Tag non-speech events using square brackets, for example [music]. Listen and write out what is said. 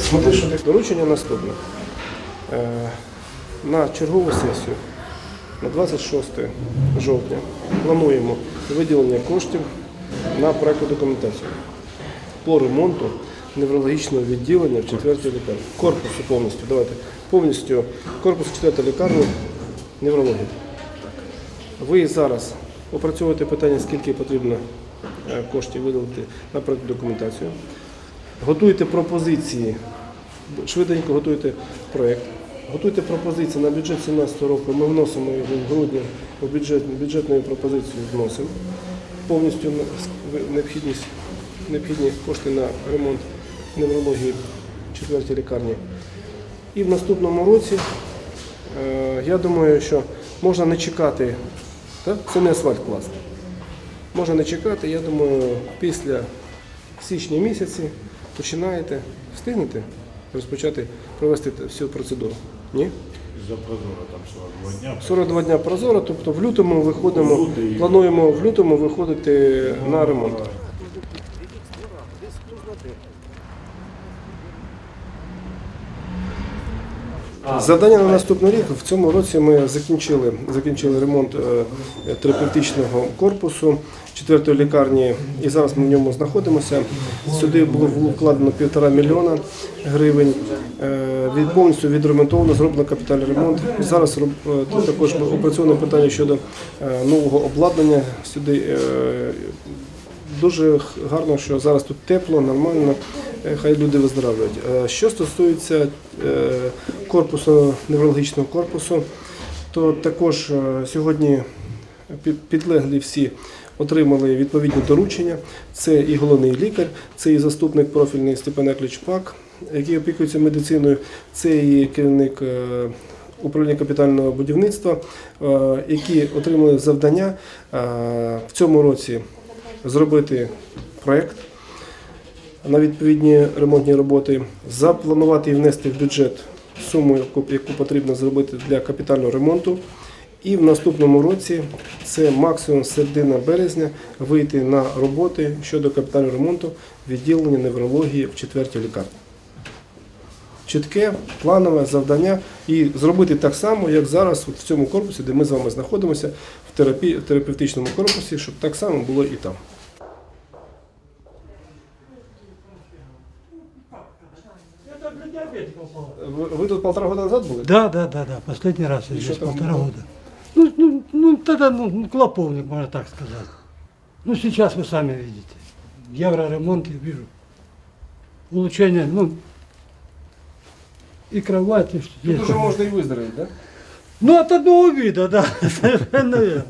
Смотри, доручення наступне. Е, на чергову сесію на 26 жовтня плануємо виділення коштів на проєктну документацію по ремонту неврологічного відділення в 4 лікарні. Корпусу повністю. Давайте повністю корпус 4 лікарні неврології. Ви зараз опрацьовуєте питання, скільки потрібно е, коштів виділити на документацію. Готуєте пропозиції, швиденько готуєте проєкт. Готуйте пропозиції на бюджет 2017 року. Ми вносимо його в грудні в бюджет, бюджетною пропозицією вносимо. Повністю необхідність, необхідні кошти на ремонт неврології в четвертій лікарні. І в наступному році, я думаю, що можна не чекати, так? це не асфальт класти. Можна не чекати, я думаю, після січня місяці починаєте, встигнете розпочати провести всю процедуру. Ні? За прозоро там 42 дня. 42 дня прозоро, тобто в лютому виходимо, плануємо в лютому виходити на ремонт. Завдання на наступний рік. В цьому році ми закінчили, закінчили ремонт е, терапевтичного корпусу четвертої лікарні, і зараз ми в ньому знаходимося. Сюди було вкладено півтора мільйона гривень. Е, Від повністю відремонтовано, зроблено капітальний ремонт. Зараз е, також опрацьоване питання щодо нового обладнання сюди. Дуже гарно, що зараз тут тепло, нормально, хай люди виздоравлюють. Що стосується корпусу, неврологічного корпусу, то також е, сьогодні під- підлеглі всі отримали відповідні доручення. Це і головний лікар, це і заступник профільний Степан Яковлевич Пак, який опікується медициною, це і керівник е, управління капітального будівництва, е, які отримали завдання в цьому році зробити проєкт на відповідні ремонтні роботи, запланувати і внести в бюджет суму, яку, потрібно зробити для капітального ремонту. І в наступному році, це максимум середина березня, вийти на роботи щодо капітального ремонту відділення неврології в четвертій лікарні. Чітке планове завдання і зробити так само, як зараз в цьому корпусі, де ми з вами знаходимося, в терапевтичному корпусі, щоб так само було і там. Ви тут полтора года назад були? Да, да, да, да. Последний раз я И здесь полтора было? года. Ну, ну, ну, тогда, ну, ну, клоповник, можно так сказать. Ну, сейчас вы сами видите. Евроремонт, я вижу. Улучшение, ну, и кровати, что Тут уже можна і виздоровити, так? Да? Ну, от одного вида, да, [laughs] совершенно верно.